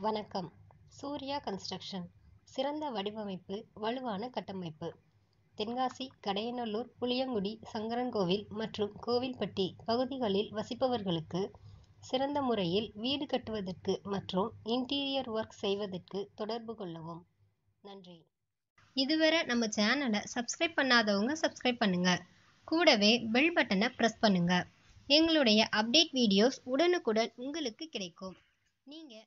வணக்கம். சூர்யா கன்ஸ்ட்ரக்ஷன். சிறந்த வடிவமைப்பு வலுவான கட்டமைப்பு. தென்காசி கடையநல்லூர் புளியங்குடி சங்கரன்கோவில் மற்றும் கோவில்பட்டி பகுதிகளில் வசிப்பவர்களுக்கு சிறந்த முறையில் வீடு கட்டுவதற்கு மற்றும் இன்டீரியர் ஒர்க் செய்வதற்கு தொடர்பு கொள்ளவும். நன்றி. இதுவரை நம்ம சேனலை சப்ஸ்கிரைப் பண்ணாதவங்க சப்ஸ்கிரைப் பண்ணுங்க. கூடவே பெல் பட்டனை ப்ரெஸ் பண்ணுங்க. எங்களுடைய அப்டேட் வீடியோஸ் உடனுக்குடன் உங்களுக்கு கிடைக்கும். நீங்கள்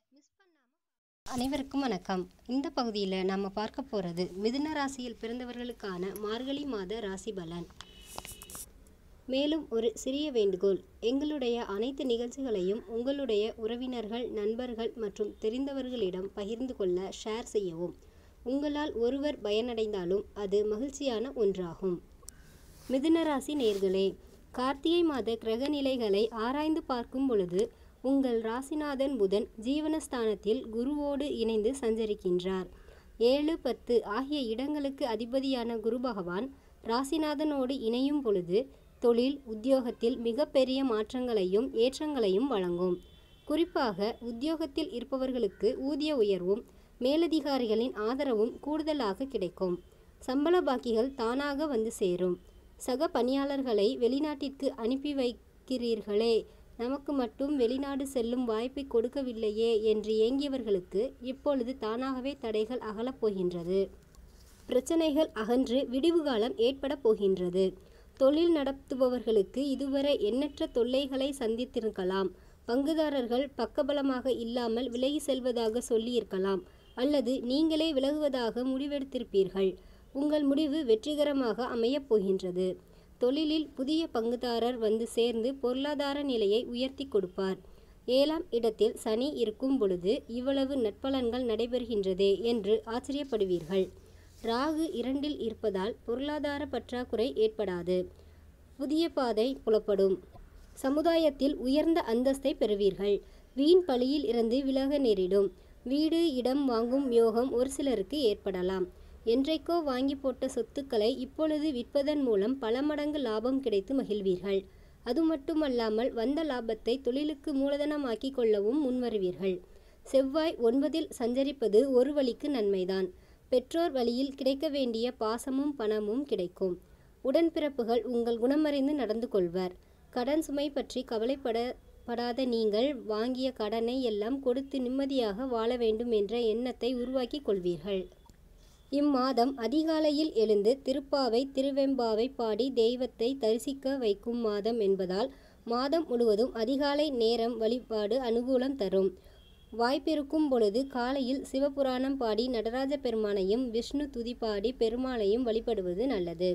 அனைவருக்கும் வணக்கம். இந்த பகுதியில் நம்ம பார்க்க போகிறது மிதுன ராசியில் பிறந்தவர்களுக்கான மார்கழி மாத ராசி பலன். மேலும் ஒரு சிறிய வேண்டுகோள். எங்களுடைய அனைத்து நிகழ்ச்சிகளையும் உங்களுடைய உறவினர்கள் நண்பர்கள் மற்றும் தெரிந்தவர்களிடம் பகிர்ந்து கொள்ள ஷேர் செய்யவும். உங்களால் ஒருவர் பயனடைந்தாலும் அது மகிழ்ச்சியான ஒன்றாகும். மிதுன ராசி நேர்களே கார்த்திகை மாத கிரக நிலைகளை ஆராய்ந்து பார்க்கும் பொழுது உங்கள் ராசிநாதன் புதன் ஜீவனஸ்தானத்தில் குருவோடு இணைந்து சஞ்சரிக்கின்றார். ஏழு பத்து ஆகிய இடங்களுக்கு அதிபதியான குரு பகவான் ராசிநாதனோடு இணையும் பொழுது தொழில் உத்தியோகத்தில் மிகப்பெரிய மாற்றங்களையும் ஏற்றங்களையும் வழங்கும். குறிப்பாக உத்தியோகத்தில் இருப்பவர்களுக்கு ஊதிய உயர்வும் மேலதிகாரிகளின் ஆதரவும் கூடுதலாக கிடைக்கும். சம்பள பாக்கிகள் தானாக வந்து சேரும். சக பணியாளர்களை வெளிநாட்டிற்கு அனுப்பி வைக்கிறீர்களே நமக்கு மட்டும் வெளிநாடு செல்லும் வாய்ப்பை கொடுக்கவில்லையே என்று ஏங்கியவர்களுக்கு இப்பொழுது தானாகவே தடைகள் அகலப் போகின்றது. பிரச்சனைகள் அகன்று விடிவு காலம் ஏற்பட போகின்றது. தொழில் நடத்துபவர்களுக்கு இதுவரை எண்ணற்ற தொல்லைகளை சந்தித்திருக்கலாம். பங்குதாரர்கள் பக்கபலமாக இல்லாமல் விலகி செல்வதாக சொல்லியிருக்கலாம். அல்லது நீங்களே விலகுவதாக முடிவெடுத்திருப்பீர்கள். உங்கள் முடிவு வெற்றிகரமாக அமையப் போகின்றது. தொழிலில் புதிய பங்குதாரர் வந்து சேர்ந்து பொருளாதார நிலையை உயர்த்தி கொடுப்பார். ஏழாம் இடத்தில் சனி இருக்கும் பொழுது இவ்வளவு நற்பலன்கள் நடைபெறுகின்றதே என்று ஆச்சரியப்படுவீர்கள். ராகு இரண்டில் இருப்பதால் பொருளாதார பற்றாக்குறை ஏற்படாது. புதிய பாதை புலப்படும். சமுதாயத்தில் உயர்ந்த அந்தஸ்தை பெறுவீர்கள். வீண் பழியில் இருந்து விலக நேரிடும். வீடு இடம் வாங்கும் யோகம் ஒரு சிலருக்கு ஏற்படலாம். என்றைக்கோ வாங்கி போட்ட சொத்துக்களை இப்பொழுது விற்பதன் மூலம் பல மடங்கு லாபம் கிடைத்து மகிழ்வீர்கள். அது மட்டுமல்லாமல் வந்த லாபத்தை தொழிலுக்கு மூலதனமாக்கி கொள்ளவும் முன்வருவீர்கள். செவ்வாய் ஒன்பதில் சஞ்சரிப்பது ஒரு வழிக்கு நன்மைதான். பெற்றோர் வழியில் கிடைக்க வேண்டிய பாசமும் பணமும் கிடைக்கும். உடன்பிறப்புகள் உங்கள் குணமறிந்து நடந்து கொள்வர். கடன் சுமை பற்றி கவலைப்பட படாத நீங்கள் வாங்கிய கடனை எல்லாம் கொடுத்து நிம்மதியாக வாழ வேண்டும் என்ற எண்ணத்தை உருவாக்கிக் கொள்வீர்கள். இம்மாதம் அதிகாலையில் எழுந்து திருப்பாவை திருவெம்பாவை பாடி தெய்வத்தை தரிசிக்க வைக்கும் மாதம் என்பதால் மாதம் முழுவதும் அதிகாலை நேரம் வழிபாடு அனுகூலம் தரும். வாய்ப்பிருக்கும் பொழுது காலையில் சிவபுராணம் பாடி நடராஜ பெருமானையும் விஷ்ணு துதி பாடி பெருமாளையும் வழிபடுவது நல்லது.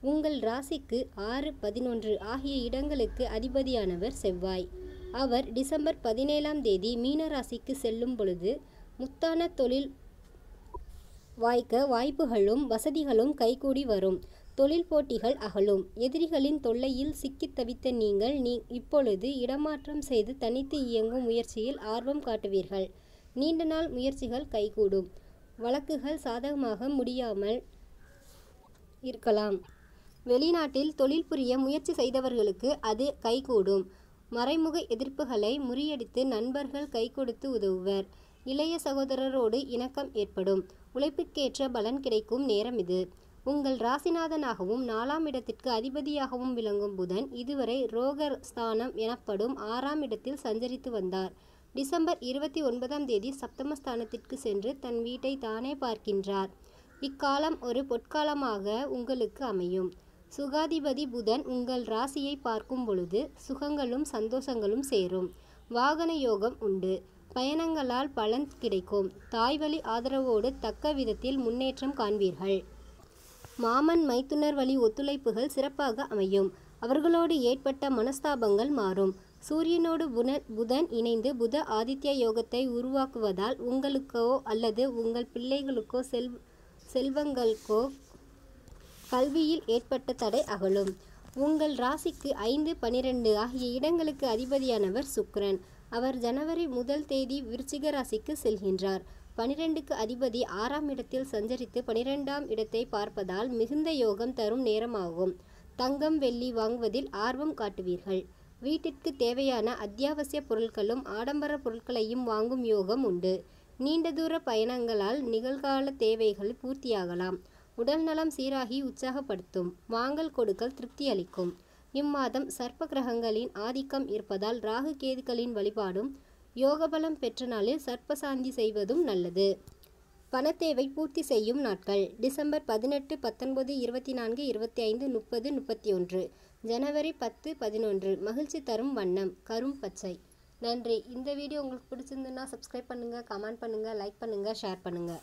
உங்கள் ராசிக்கு ஆறு பதினொன்று ஆகிய இடங்களுக்கு அதிபதியானவர் செவ்வாய். அவர் டிசம்பர் பதினேழாம் தேதி மீனராசிக்கு செல்லும் பொழுது முத்தான தொழில் வாய்க்க வாய்ப்புகளும் வசதிகளும் கைகூடி வரும். தொழில் போட்டிகள் அகலும். எதிரிகளின் தொல்லையில் சிக்கித் தவித்த நீங்கள் நீ இப்பொழுது இடமாற்றம் செய்து தனித்து இயங்கும் முயற்சியில் ஆர்வம் காட்டுவீர்கள். நீண்ட நாள் முயற்சிகள் கைகூடும். வழக்குகள் சாதகமாக முடியாமல் இருக்கலாம். வெளிநாட்டில் தொழில் புரிய முயற்சி செய்தவர்களுக்கு அது கைகூடும். மறைமுக எதிர்ப்புகளை முறியடித்து நண்பர்கள் கை கொடுத்து உதவுவர். இளைய சகோதரரோடு இணக்கம் ஏற்படும். உழைப்புக்கேற்ற பலன் கிடைக்கும் நேரம் இது. உங்கள் ராசிநாதனாகவும் நாலாம் இடத்திற்கு அதிபதியாகவும் விளங்கும் புதன் இதுவரை ரோகர் ஸ்தானம் எனப்படும் ஆறாம் இடத்தில் சஞ்சரித்து வந்தார். டிசம்பர் இருபத்தி ஒன்பதாம் தேதி சப்தமஸ்தானத்திற்கு சென்று தன் வீட்டை தானே பார்க்கின்றார். இக்காலம் ஒரு பொற்காலமாக உங்களுக்கு அமையும். சுகாதிபதி புதன் உங்கள் ராசியை பார்க்கும் பொழுது சுகங்களும் சந்தோஷங்களும் சேரும். வாகன யோகம் உண்டு. பயணங்களால் பலன் கிடைக்கும். தாய்வழி ஆதரவோடு தக்க விதத்தில் முன்னேற்றம் காண்பீர்கள். மாமன் மைத்துனர் வழி ஒத்துழைப்புகள் சிறப்பாக அமையும். அவர்களோடு ஏற்பட்ட மனஸ்தாபங்கள் மாறும். சூரியனோடு புன புதன் இணைந்து புத ஆதித்ய யோகத்தை உருவாக்குவதால் உங்களுக்கோ அல்லது உங்கள் பிள்ளைகளுக்கோ செல் செல்வங்களுக்கோ கல்வியில் ஏற்பட்ட தடை அகலும். உங்கள் ராசிக்கு ஐந்து பனிரெண்டு ஆகிய இடங்களுக்கு அதிபதியானவர் சுக்கிரன். அவர் ஜனவரி முதல் தேதி விருச்சிக ராசிக்கு செல்கின்றார். பனிரெண்டுக்கு அதிபதி ஆறாம் இடத்தில் சஞ்சரித்து பனிரெண்டாம் இடத்தை பார்ப்பதால் மிகுந்த யோகம் தரும் நேரமாகும். தங்கம் வெள்ளி வாங்குவதில் ஆர்வம் காட்டுவீர்கள். வீட்டிற்கு தேவையான அத்தியாவசிய பொருட்களும் ஆடம்பர பொருட்களையும் வாங்கும் யோகம் உண்டு. நீண்ட தூர பயணங்களால் நிகழ்கால தேவைகள் பூர்த்தியாகலாம். உடல்நலம் சீராகி உற்சாகப்படுத்தும். வாங்கல் கொடுக்கல் திருப்தி அளிக்கும். இம்மாதம் சர்ப்ப கிரகங்களின் ஆதிக்கம் இருப்பதால் ராகு கேதுக்களின் வழிபாடும் யோகபலம் பெற்ற நாளில் சர்ப்பசாந்தி செய்வதும் நல்லது. பணத்தேவை பூர்த்தி செய்யும் நாட்கள். டிசம்பர் பதினெட்டு பத்தொன்பது இருபத்தி நான்கு இருபத்தி ஐந்து முப்பது முப்பத்தி ஒன்று ஜனவரி பத்து பதினொன்று. மகிழ்ச்சி தரும் வண்ணம். கரும் பச்சை. நன்றி. இந்த வீடியோ உங்களுக்கு பிடிச்சிருந்துன்னா சப்ஸ்கிரைப் பண்ணுங்கள் கமெண்ட் பண்ணுங்கள் லைக் பண்ணுங்கள் ஷேர் பண்ணுங்கள்